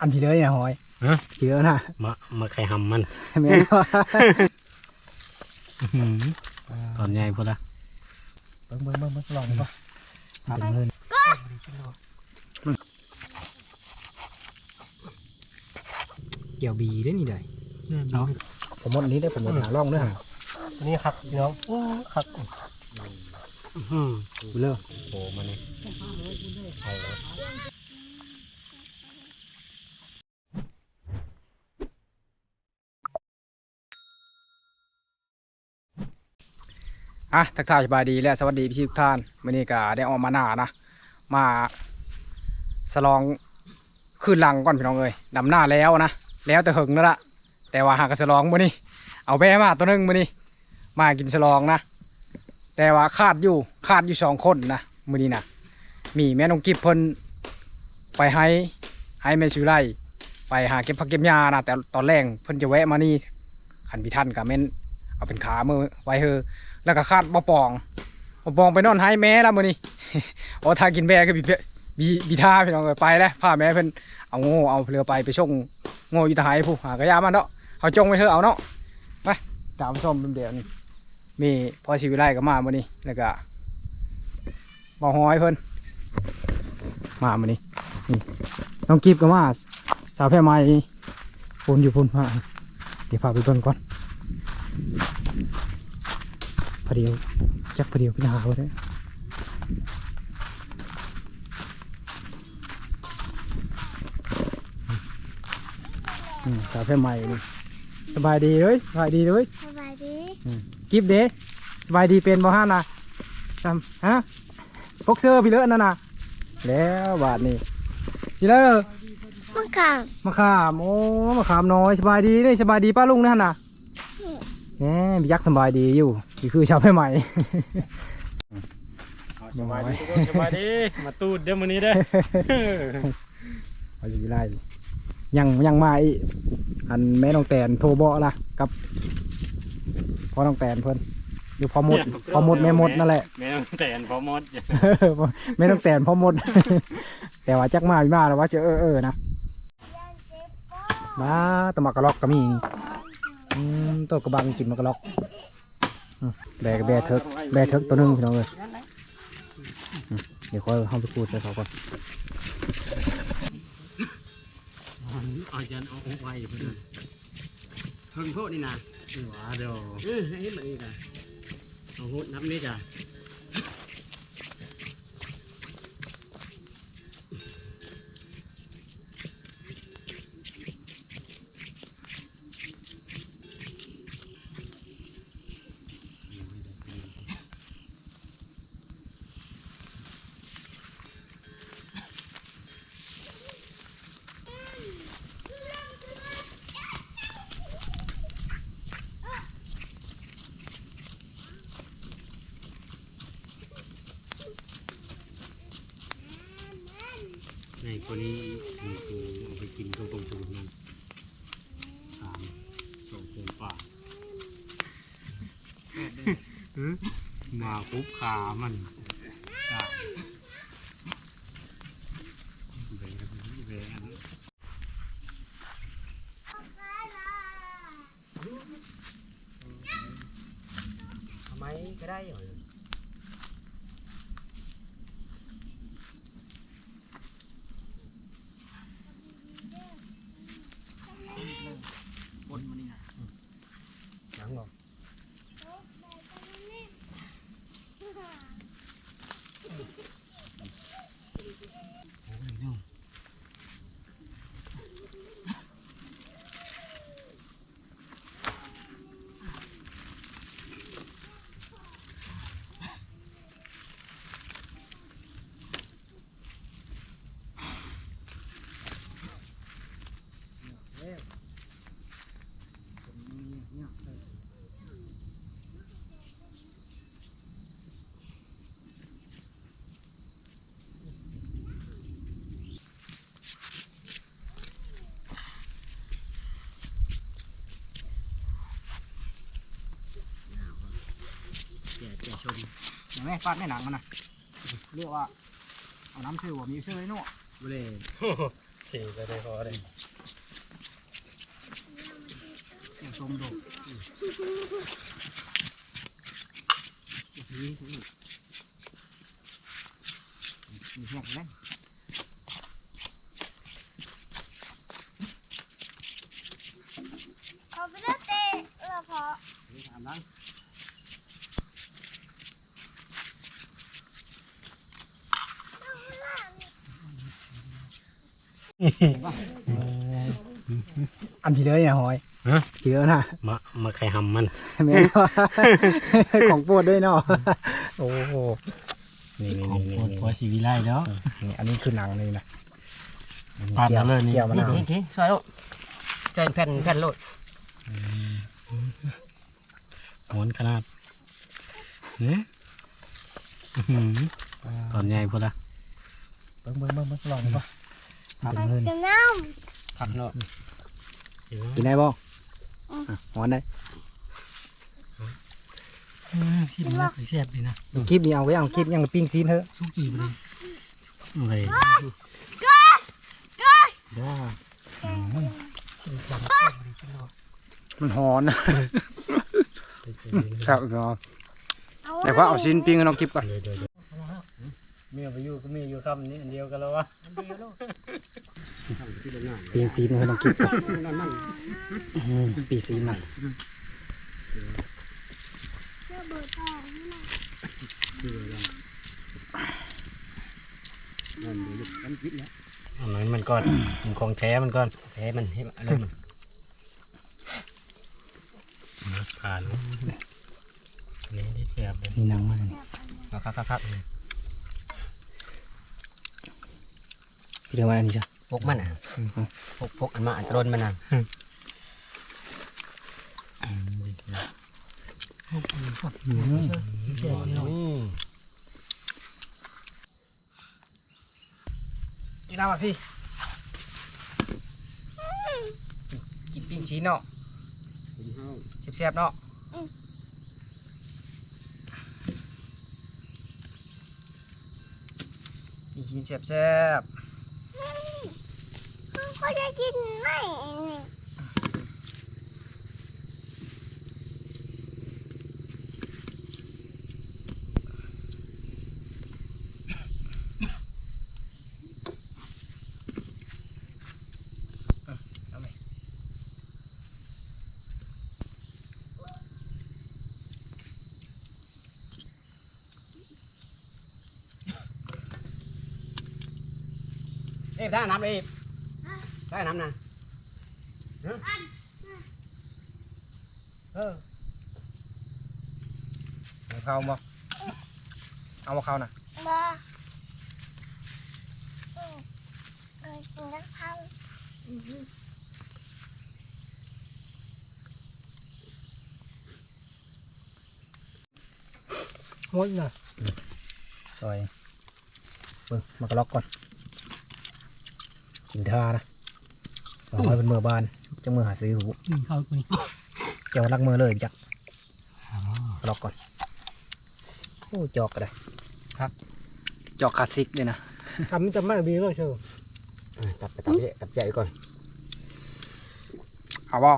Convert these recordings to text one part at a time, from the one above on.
อันที่เลยนะหอยฮะที่เลยนะมามาไข่หำมัน แม่นบ่ตอนใหญ่พุ่นละเบิ่งเบิ่งเบิ่งเบิ่งลองบ่ครับเงินเกี่ยวบีได้นี่ได้เนาะผมหมดนี้ได้ผมหมดหาล่องด้วยฮะนี่ครับพี่น้องโอ้ครับ อืมดูเลยโอ้มันนี่ไข่อะทักทายสบายดีและสวัสดีพี่ทุกท่านวันนี้ก็ได้ออกมาหน้านะ มาสลองขึ้นลังก่อนพี่น้องเอ้ยดำหน้าแล้วนะ แล้วแต่หึงแล้วละแต่ว่าหากสลองมื้อนี้ เอาแบมาตัวหนึงมื้อนี้ มากินสลองนะ แต่ว่าขาดอยู่ ขาดอยู่สองคนนะมือนี้นะมีแม่น้องกิบเพิ่นไปให้ให้แม่ชื่อไร่ไปหาเก็บผักเก็บหญ้านะแต่ตอนแรกเพิ่นจะแวะมานี่ขันพิทันกับแม่นเอาเป็นขามือไว้เฮอแล้วก็ขาดบ่ปองบ่ปองไปนอนให้แม่แล้วมือนี้โอ้ทากินแบก็บีเพ่บีบีท่าพี่น้องไปแล้วพาแม่เพิ่นเอาโง่เอาเรือไปไปชงโง่อยู่ทหารผู้หากระยามันเนาะเอาจงไว้เถอะเอาเนาะไปตามส้มเดี๋ยวนี้มีพอชีวิไลก็มามือนี้แล้วก็ บ่ฮอยเพิ่นมามื้อนี้นี่น้องกิฟก็มาสาวแพร่ไม้พุ่นอยู่พุ่นมาเดี๋ยวพาไปเบิ่งก่อนพอเดียวจักพอเดียวพี่หาไว้ได้ออืมสาวแพร่ใหม่นี่สบายดีเลยสบายดีเลยสบายดี กิฟเด้สบายดีเป็นบ่ฮะนะจำฮะ พกเสื้อพี่เลอะนั่นน่ะแล้วบาทนี่พี่เลอะมะขามมะขามโอ้มะขามน้อยสบายดีเลยสบายดีป้าลุงนั่นน่ะแหมพี่ยักษ์สบายดีอยู่นี่คือชาวแพร่ใหม่สบายดีทุกคนสบายดีมาตูดเด้อมื้อนี้เด้อเอาอยู่ไล่ยังยังมาอีกอันแม่น้องแตนโทรบอกละกับพ่อน้องแตนเพิ่น อยู่พอหมด พอหมดแม่หมดนั่นแหละแม่ต้องแต่นพอหมดไม่ต้องแต่นพอหมด แต่ว่าจักมาพี่มาแล้วว่าจะเออเออนะมาตะมักกระลอกก็มีอืมตัวกระบังกินมักกระลอกอืมแบกแบกเถิกแบกเถิกตัวหนึงพี่น้องเลยอืมเดี๋ยวค่อยเข้าไปพูดใส่เขาก่อนเอาจันเอาไว้เพิ่นเพิ่งโทษนี่นะหวาเด้อเออให้เห็นแบบนี้นะ เอาหุดนับนี่จ้ะ ในคนนี้มีปูเอาไปกินตรงตรงตูนนั่นสามสองโคงป่าหึ มาปุ๊บขามันได้เบรกเบรกอันนี้ทำไมก็ได้เหรอ หลังหรอ แก่แก่ชนเห็นไหมฟาดไม่หนังมันนะเรียกว่าเอาน้ำซื้อบ่มีซื้อไว้เนาะบ่เลยสี่ไปได้พอได้ชมดูมีแห้งแล้ว เขาไม่ได้เตะเออพอ ถามนั้น อันที่เลยเนี่ยหอยฮะ ที่เลยนะมามาไข่หำมันแม่นว่าของโปรดด้วยเนาะโอ้โหนี่นี่นี่นี่พอชีวิไลเนาะนี่อันนี้คือหนังนี่นะปาดมาเลยนี่เกี่ยวมะนี่นาวนี่นี่ซอยโลดใจแผ่นแผ่นโลดหวนขนาดเนี่ยอื้อหือตอนใหญ่พอละเบิ้งเบิ้งเบิ้งเบิ้งลองดูป่ะ ไปกันน้ผักเนาะกินได้บ่อะหอนได้ที่มันน่าแซ่บดีนะคลิปนี้เอาไว้เอาคลิปยังปิ้งซีนเถอะสุกี้ไปเลยอะไรว้ามันหอนนะครับก็ำเอาแต่ว่าเอาซีนปิ้งให้น้องคลิปก่อน เดี๋ยวเดี๋ยวเดี๋ยวเมียไปอยู่ก็มีอยู่คำนี้อันเดียวกันแล้ววะปิ้งซีนให้น้องคลิปก่อนนั่นนั่นอืมปิ้งซีนหน่อยเจ้าเบิร์ดต่อนั่นเดี๋ยวลูกมันคิดแล้วอันนั้นมันก่อนมันของแท้มันก่อนแพ้มันให้อะไรมันนะผ่านนี่ได้แซ่บเลยนี่หนังมันครับครับครับ พี่เรียกว่าอันนี้จ้ะพกมันอะพกพกอันมาอันตรนมันอะอืมนี่กินน้ำอะพี่กินปิ้งซีนเนาะแซ่บๆเนาะปิ้งซีนแซ่บ เขาจะกินไหมเอ๊ะได้น้ำเอ๊ะ ได้น้ำนะเออๆเอาเข้าบ่เอามาเข้าน่ะมาอืมเออกินน้ำพังโอ้ยน่ะซอยเบิ่งมากระล็อกก่อนกินท่านะ เอาไว้เป็นมือบานจะมือหาซื้อหูเข้าไปนี่เจ้ารักมือเลยจักกระล็อกก่อนโอ้จอกก็ได้ครับจอกคลาสสิกเลยนะทำมันจะไม่ดีเลยเชียวตัดไปตัดไปตัดใจก่อนเอาบ่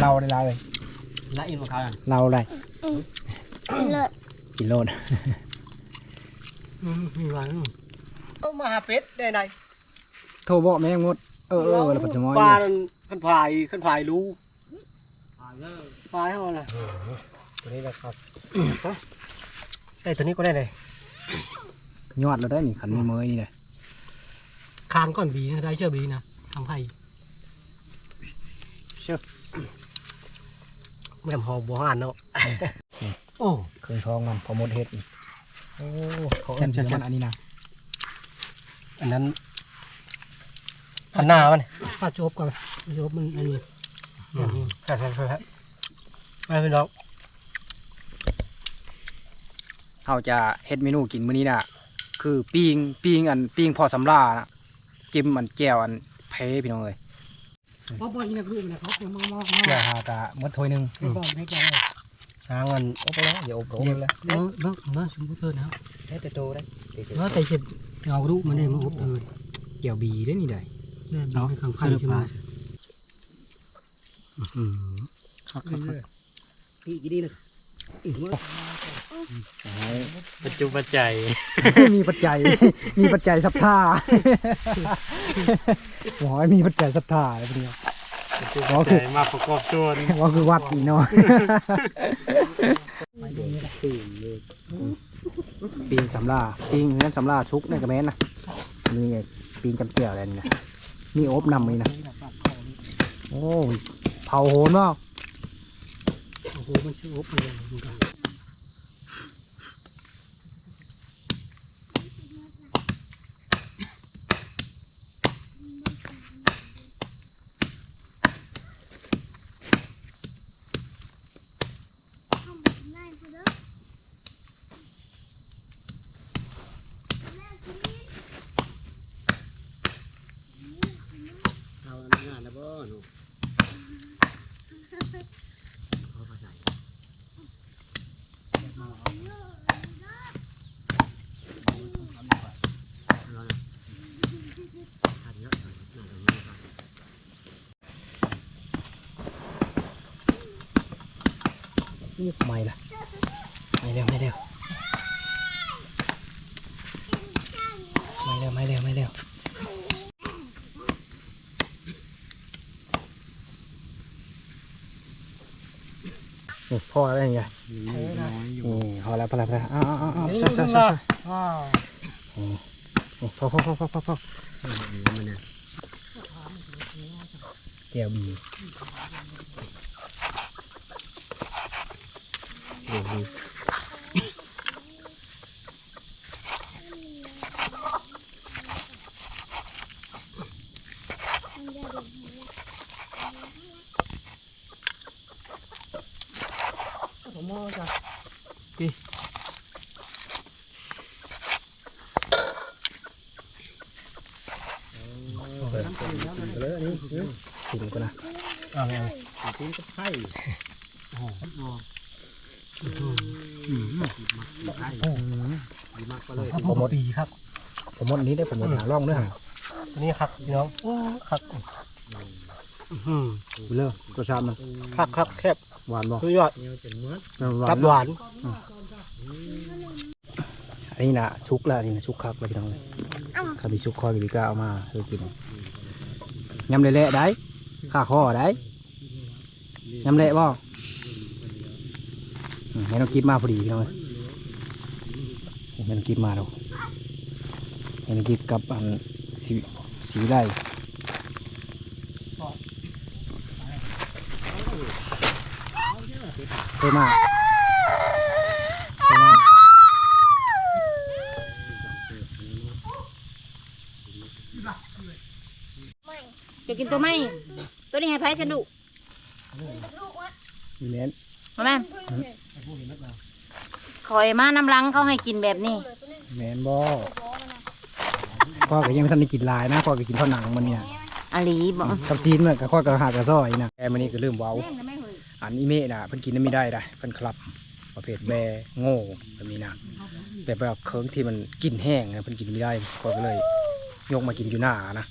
เราได้เราเลยละอินของเขาอะเราเลยกินเลยกินโลดมี หวานต้องมาหาเป็ดได้ไหนโทรบอกแม่งดเออเออแล้วปัจจุบันปลาขันพายขันพายรู้พายเขาอะไรตัวนี้นะครับใส่ตัวนี้ก็ได้เลยยอดเราได้นี่ขันมือมือนี่เลยคานก้อนบีนะได้เชื่อบีนะทำไผ่เชื่อแม่หอบัวหันเนาะโอ้เคยท้องมันพอหมดเฮ็ดอีก โอ้เขาแค่เช่นนเช่มันนอันนี้นะอันนั้นพันหน้ามันป้าจบก่อนจบมันอันนี้ใช่ใช่ใช่ใช่ไม่เป็นไรเราจะเฮ็ดเมนูกินมื้อนี้น่ะคือปิ้งปิ้งอันปิ้งพอสำลานะจิ้มอันแก้วอันเพพี่น้องเอ้ยพ่อพ่อยินดีนะเขาเป็นมอมอแก้วหากะหมดถ้วยหนึงให้ก่อนให้ก่อน ช้างมันอบไปแล้วอย่าอบโดนเลยเนาะเนาะมาชมพูเธอนะได้แต่โตได้ว่าแต่เจ็บเอาลูกมาได้มาอบเธอเกี่ยวบีได้นี่ได้เนาะข้างไผ่ใช่ไหมครับครับพี่กี่ดีเลยปัจจุบันใจมีปัจจัย มีปัจจัยศรัทธาหมอมีปัจจัยศรัทธาอะไรพวกเนี้ยปั จจุบันใจมาประกอบส่วนว่าคือวัดนี่เนาะ ปีงสำลาปีงนั้นสำลาชุกในกระแมนนะนี่ไงปีงจำเจียวอะไรนี่นะนี่อบนำนี่นะโอ้ยเผาโหนเนาะโอ้โหมันสิอบเลยมันก็ง่ายสุดเลย เอางานนะบ่หนูเอาไปใส่ทันเยอะหน่อยหน่อยหน่อย ไม่ละไม่เร็วไม่เร็วไม่เร็วไม่เร็วไม่เร็วนี่พอแล้วยังไงน้อยอยู่นี่พอแล้วพอแล้วพอแล้วอ้าวอ้าวอ้าวใช่ใช่ใช่นี่พอพอพอพอพอพอมันเนี่ยแก้วบี สิมกูนะเอาไงตีนกั ผมหมดปีครับ ผมหมดนี้ได้ผมหมดหาล่องด้วยฮะตัวนี้ครับพี่น้องครับเลิกรสชามันครับครับแคบหวานบ่สุดยอดเนียวจนเมื่อหวาครับนหวาน อันนี้นะชุกแล้วนี่นะชุกคักเลยพี่น้องเลยข้ามีชุกคอยพี่ก้าเอามาเธอกินยำเละๆได้ข้าข้อได้ยำเละบ่ อืมให้น้องกิฟมาพอดีพี่น้องเลยให้น้องกิฟมาแล้วให้น้องกิฟกับอันสีสีได้เพิ่มมาเพิ่มมาจะกินตัวไหมตัวนี้ให้ไผ่ฉันดุอีเมนมาแม่ คอยมาน้ำลังเขาให้กินแบบนี้แมนบอพ่อก็ยังไม่ทันได้กินหลายนะพ่อก็กินเท่าหนังมันเนี่ยอาลีบอกกับซีนมันกับข้อกับหากระซ้อยนะแกมันนี่ก็เริ่มเว้า อันอีเมะน่ะเพิ่นกินน้ำไม่ได้ได้เพิ่นครับ ประเภทแบโง่แบบนี้นะแบบแบบเคิร์งที่มันกินแห้งนะเพิ่นกินไม่ได้พ่อก็เลย ยกมากินอยู่หน้านะ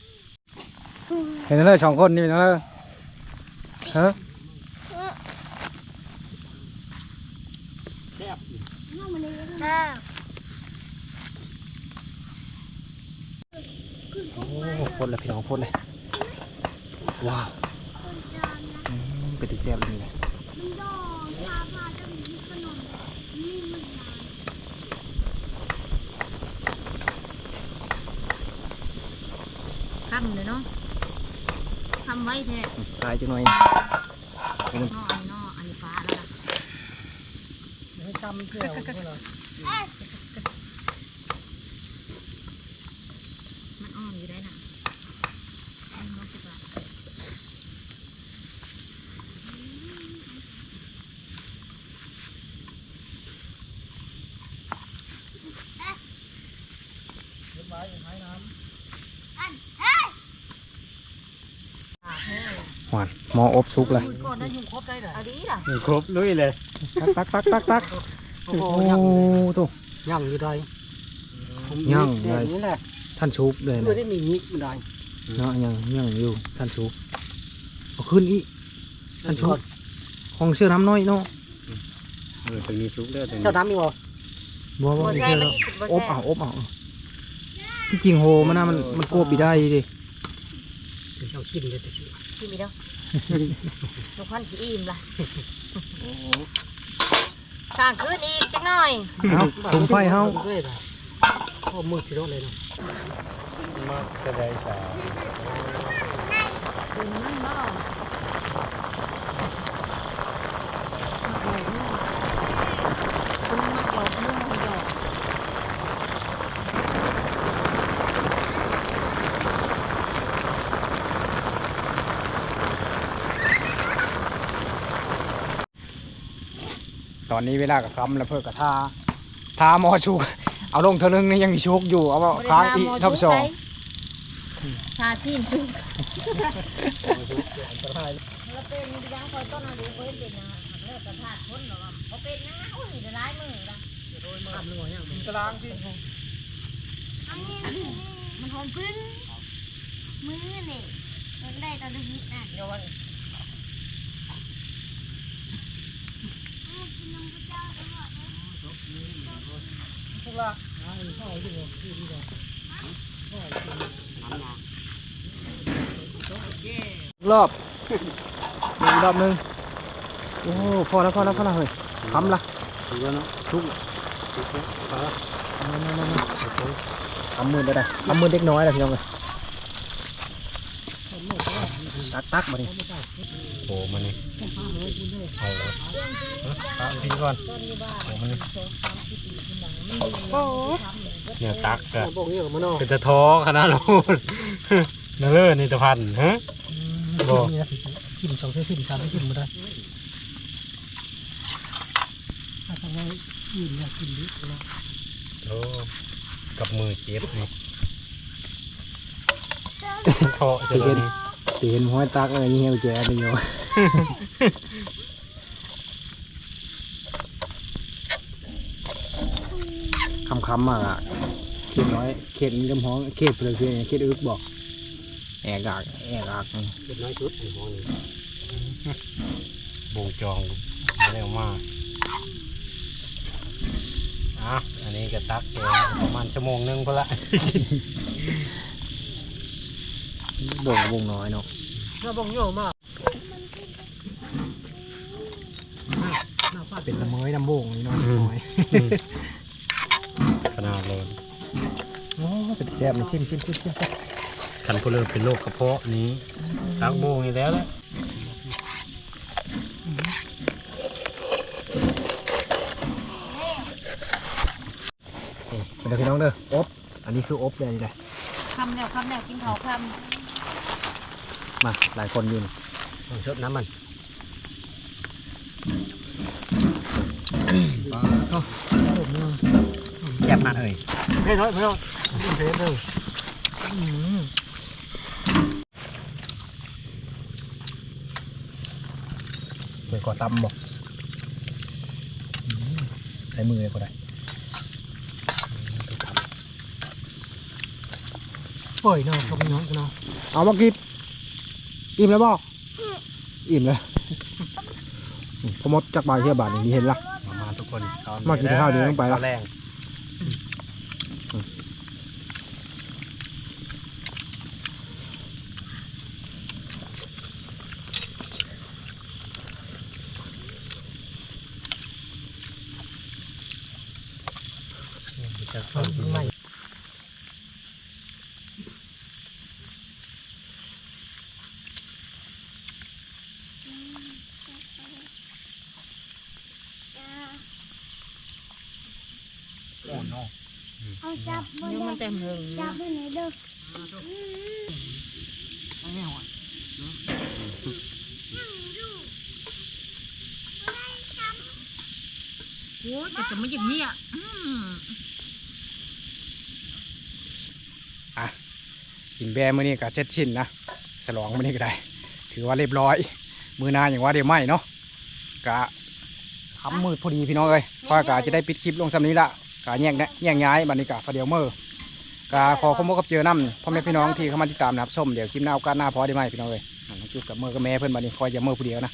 เห็นแล้วเลยสองคนนี่เป็นแล้วเลยฮะ อ้าวโอ้พดเลยพี่น้องพดเลย ว้าวอืมเป็นตีแซ่บเลยนี่มันย่อพาพาจะมีขนมนี่มันนานคำเลยเนาะคำไว้แท้ตายจังหน่อยนออันนี้นออันนี้ฟ้าแล้วล่ะให้จำเที่ยวมันอ่อนอยู่ได้น่ะมันบ่สิบบาท หวาน ห มออบซุกเลยก่อนนะยุ่งครบได้เลยเอาดีล่ะครบลุยเลยตักตักตักตักโอ้โอ้โหยังตัวยังอยู่ได้ยังเลเลยยนี่แหละท่านซุกเลยไม่นะได้มีนิกมันได้เนาะยังยังอยู่ท่านซุกเอาขึ้นอีกท่านซุกของเสื้อน้ำน้อยเนาะเออตรงนี้ซุกเด้อตรงนี้เจ้าน้ำมีบ่บัวบ่ว่าไม่ใช่ใช่มันแล้วบ่อบใช่เอาอบเอาที่จริงโฮมันนะมันมันโกบอีได้ดิเจ้าชิมเลยแต่ชิมชิมอีกแล้ว ลูกพันสิอิ่มล่ะข้างคืนอีกจักหน่อยเอาสมไฟเฮาด้วยนะโอ้มืดชิโร่เลยเนาะมาจะได้สา คุณมันบ่คุณมาหยอกมึงมาหยอก ตอนนี้เวลากับคำแล้วเพื่อกระทาทาหมอชุก เอาลงเท่านึงนี่ยังมีชุกอยู่เอาว่าค้างอีกทับสองทาชีนจุกเราเป็นยังคอยต้นอะไรเพิ่นเป็นยังเลิกกระทาคนหรอบ่เป็นยังนะโอ้ยเดี๋ยวร้ายมือละตารางที่อันนี้มันหอมพึ่งมือนี่มันได้ตอนดึกน่ะโยนกินนมพระเจ้าตลอดเลย รอบอีกรอบหนึงโอ้พอแล้วพอแล้วพอแล้วเฮ้ยคำละถูกแล้วเนาะชุกคำมือได้ได้คำมือเด็กน้อยเลยพี่น้องเลยตักตักมาดิโอ้มันนี่เอาตามพี่ก่อนโอ้มันนี่ เนี่ยตักอะบอกเนี่ยกับมันเนาะเป็นตะท้อขนาดนู้นนั่นเลยนี่ตะพันฮะชิมนี่นะชิมสองเท่าชิมสามเท่าชิมมาได้ถ้าทำไมชิมเนี่ยชิมดินะโอ้กับมือเจ็บนี่เทาะใช่ไหมนี่ตีเห็นห้อยตักอะไรนี่เหี้ยวแจ๊ดนี่โย คำคำๆมากอะเขียนน้อยเขียนนี้ลำห้องเขียนเปลือกเขียนเขียนอึกบอกแอกอักแอกอักเป็นน้อยชุดในห้องนี้บ่งจองไม่ได้เอามาอะอันนี้ก็ตักเองประมาณชั่วโมงหนึงพอละบ่งวงน้อยเนาะถ้าบอกเนี่ยมากเป็นละเมยน้ำบ่งนี่เนาะน้อย แซ่บนี่ซิมซิมซิมซิมคันผู้เริ่มเป็นโรคกระเพาะนี้ตักโบงอีกแล้วแหละนี่เป็นเด้อพี่น้องเด้ออบอันนี้คืออบเลยนี่แหละคำแล้วคำแล้วกินเขาคมาหลายคนอยืนเชิดน้ำมันแซ่บมากเลยเฮ้ยน้อยเพื่อนเฮ้ยเด้อเปิดก่อตำบอกอืมใช้มือเลยก็ได้ปล่อยเนาะเขาไม่น้องกูเนาะเอามากิบอิ่มแล้วบ่อิ่มเลยอืมพอมดจักบาทเที่ยวบาทนี่เห็นละมามาทุกคนตอนมากินข้าวเดี๋ยวต้องไปละ ข้าวแรงจะเข้ากินไม่เอาจับำบนนี่มันเด้เต็มหึงจับไปไหนเด้อโอ้แต่สมัยอย่างนี้อะอืม กินแบมื้อนี้ก็เสร็จสิ้นนะสลองมื้อนี้ก็ได้ ถือว่าเรียบร้อย มือหนาอย่างว่าเดี๋ยวไม่เนาะกะทำมือพอดีพี่น้องเอ้ยพ่อกะจะได้ปิดคลิปลงสำนี้ละกะแยกแนะแยกย้ายบันนี้กะพอเดียวมือกะขอขโมยกับเจอน้ำพ่อแม่พี่น้องที่เข้ามาติดตามนะครับส้มเดี๋ยวคลิปหน้าโอกาสหน้าพอได้ไหมพี่น้องเอ้ยอะน้องจุ๊บกับมือกับแม่เพื่อนบันนี้คอยจะมือผู้เดียวนะ